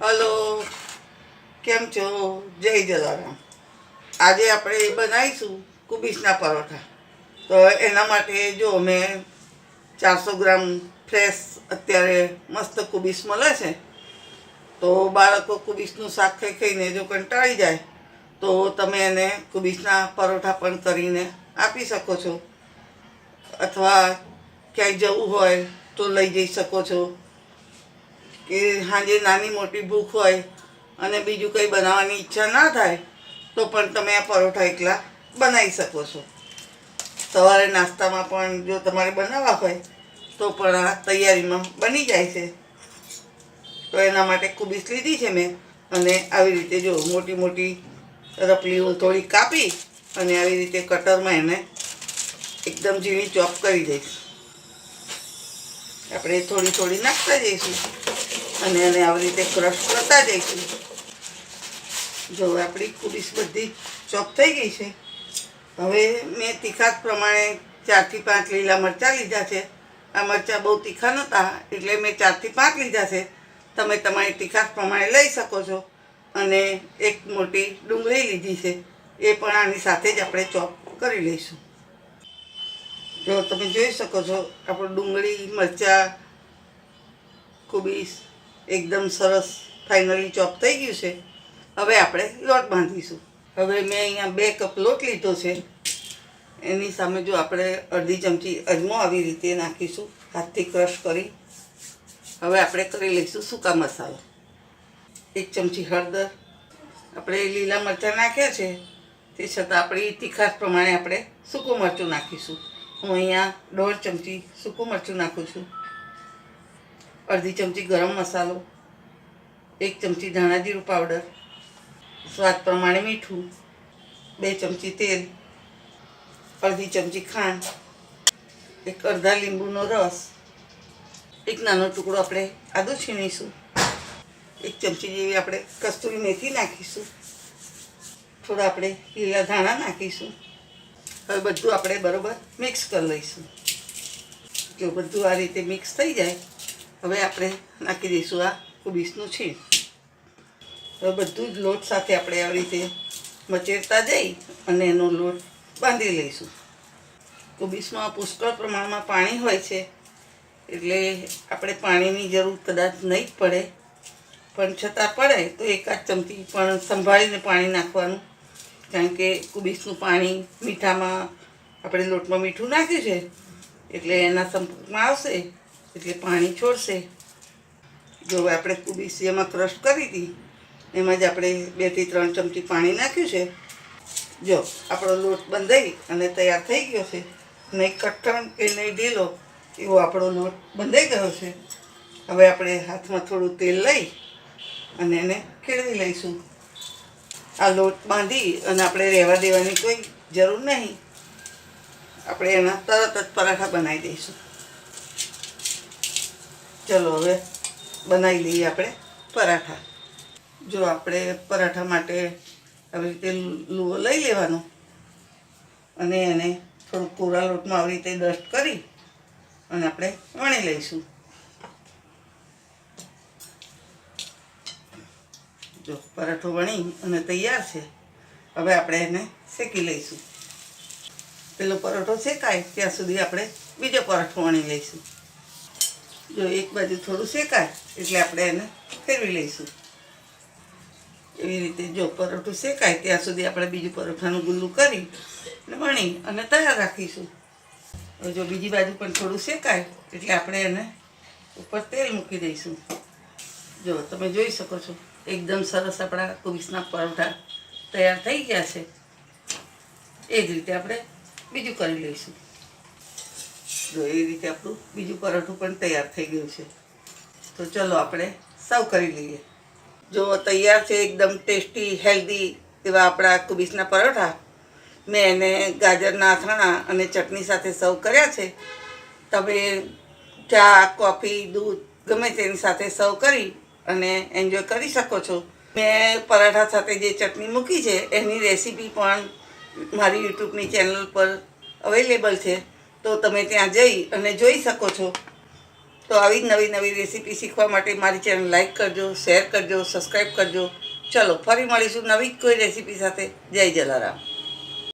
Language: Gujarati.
હલો, કેમ છો? જય જલારામ. આજે આપણે બનાવીશું કુબીસના પરોઠા. તો એના માટે જો મેં ચારસો ગ્રામ ફ્રેશ અત્યારે મસ્ત કુબીસ મળે છે, તો બાળકો કુબીસનું શાક ખાઈ ખાઈને જો કંટાળી જાય, તો તમે એને કુબીસના પરોઠા પણ કરીને આપી શકો છો. અથવા ક્યાંય જવું હોય તો લઈ જઈ શકો છો. કે સાંજે નાની મોટી ભૂખ હોય અને બીજું કંઈ બનાવવાની ઈચ્છા ના થાય, તો પણ તમે આ પરોઠા એકલા બનાવી શકો છો. સવારે નાસ્તામાં પણ જો તમારે બનાવવા હોય, તો પણ આ તૈયારીમાં બની જાય છે. તો એના માટે કુબીસ લીધી છે મેં. અને આવી રીતે જો મોટી મોટી રપલીઓ થોડી કાપી અને આવી રીતે કટરમાં એને એકદમ ઝીણી ચોપ કરી દઈશ. આપણે થોડી થોડી નાખતા જઈશું. અને એને આવી રીતે ક્રશ કરતા જઈશું. જો આપણી કુબીસ બધી ચોપ થઈ ગઈ છે. હવે મેં તીખાત પ્રમાણે ચારથી પાંચ લીલા મરચાં લીધા છે. આ મરચાં બહુ તીખા નહોતા, એટલે મેં ચારથી પાંચ લીધા છે. તમે તમારી તીખાસ પ્રમાણે લઈ શકો છો. અને એક મોટી ડુંગળી લીધી છે. એ પણ આની સાથે જ આપણે ચોપ કરી લઈશું. જો તમે જોઈ શકો છો, આપણું ડુંગળી, મરચાં, કુબીસ એકદમ સરસ ફાઇનલી ચોપ થઈ ગયું છે. હવે આપણે લોટ બાંધીશું. હવે મેં અહીંયા બે કપ લોટ લીધો છે. એની સામે જો આપણે અડધી ચમચી અજમો આવી રીતે નાખીશું. હાથથી ક્રશ કરી. હવે આપણે કરી લઈશું સૂકા મસાલો. એક ચમચી હળદર. આપણે લીલા મરચાં નાખ્યા છે. તે છતાં આપણી તીખાશ પ્રમાણે આપણે સૂકું મરચું નાખીશું. હું અહીંયા દોઢ ચમચી સૂકું મરચું નાખું છું. અડધી ચમચી ગરમ મસાલો, એક ચમચી ધાણા જીરું પાવડર સ્વાદ પ્રમાણે મીઠું, બે ચમચી તેલ, અડધી ચમચી ખાંડ, એક અડધા લીંબુનો રસ, એક નાનો ટુકડો આપણે આદું છીણીશું, એક ચમચી જેવી આપણે કસ્તુરી મેથી નાખીશું, થોડા આપણે લીલા ધાણા નાખીશું, હવે બધું આપણે બરોબર મિક્સ કરી લઈશું. જો બધું આ રીતે મિક્સ થઈ જાય હવે આપણે નાખી દઈશું આ કુબીસનું છીણ. હવે બધું જ લોટ સાથે આપણે આવી રીતે મચેરતા જઈ અને એનો લોટ બાંધી લઈશું. કુબીસમાં પુષ્કળ પ્રમાણમાં પાણી હોય છે, એટલે આપણે પાણીની જરૂર કદાચ નહીં જ પડે. પણ છતાં પડે તો એકાદ ચમચી પણ સંભાળીને પાણી નાખવાનું. કારણ કે કુબીસનું પાણી મીઠામાં આપણે લોટમાં મીઠું નાખ્યું છે, એટલે એના સંપર્કમાં આવશે. એટલે પાણી છોડશે. જો આપણે કુબીસી એમાં ક્રશ કરી હતી એમાં જ આપણે બેથી ત્રણ ચમચી પાણી નાખ્યું છે. જો, આપણો લોટ બંધાઈ અને તૈયાર થઈ ગયો છે. નહીં કઠણ કે નહીં ઢીલો, એવો આપણો લોટ બંધાઈ ગયો છે. હવે આપણે હાથમાં થોડું તેલ લઈ અને એને ખેડવી લઈશું. આ લોટ બાંધી અને આપણે રહેવા દેવાની કોઈ જરૂર નહીં. આપણે એના તરત જ પરાઠા બનાવી દઈશું. ચલો હવે બનાવી લઈએ આપણે પરાઠા. જો આપણે પરાઠા માટે આવી રીતે લુઓ લઈ લેવાનો અને એને થોડુંક કોરા લોટમાં આવી રીતે ડસ્ટ કરી અને આપણે વણી લઈશું. જો પરાઠો વણી અને તૈયાર છે, હવે આપણે એને શેકી લઈશું. પેલો પરોઠો શેકાય, ત્યાં સુધી આપણે બીજો પરાઠો વણી લઈશું. જો એક બાજુ થોડું શેકાય, એટલે આપણે એને ફેરવી લઈશું. એવી રીતે જો પરોઠું શેકાય, ત્યાં સુધી આપણે બીજું પરોઠાનું ગુલ્લું કરી અને વણી અને તૈયાર રાખીશું. જો બીજી બાજુ પણ થોડું શેકાય, એટલે આપણે એને ઉપર તેલ મૂકી દઈશું. જો તમે જોઈ શકો છો, એકદમ સરસ આપણા કુબીસના પરોઠા તૈયાર થઈ ગયા છે. એ જ રીતે આપણે બીજું કરી લઈશું. જો એ રીતે આપણું બીજું પરોઠું પણ તૈયાર થઈ ગયું છે. તો ચલો આપણે સર્વ કરી લઈએ. જો તૈયાર છે, એકદમ ટેસ્ટી, હેલ્ધી એવા આપણા કુબીસના પરોઠા, મેં એને ગાજરના અથાણા અને ચટણી સાથે સર્વ કર્યા છે. તમે ચા, કોફી, દૂધ ગમે તેની સાથે સર્વ કરી અને એન્જોય કરી શકો છો. મેં પરાઠા સાથે જે ચટણી મૂકી છે, એની રેસીપી પણ મારી યુટ્યુબની ચેનલ પર અવેલેબલ છે. તો તમે ત્યાં જઈ અને જોઈ શકો છો. તો આવી જ નવી નવી રેસીપી શીખવા માટે મારી ચેનલ લાઈક કરજો, શેર કરજો, સબસ્ક્રાઈબ કરજો. ચલો, ફરી મળીશું નવી કોઈ રેસીપી સાથે. જય જલારામ.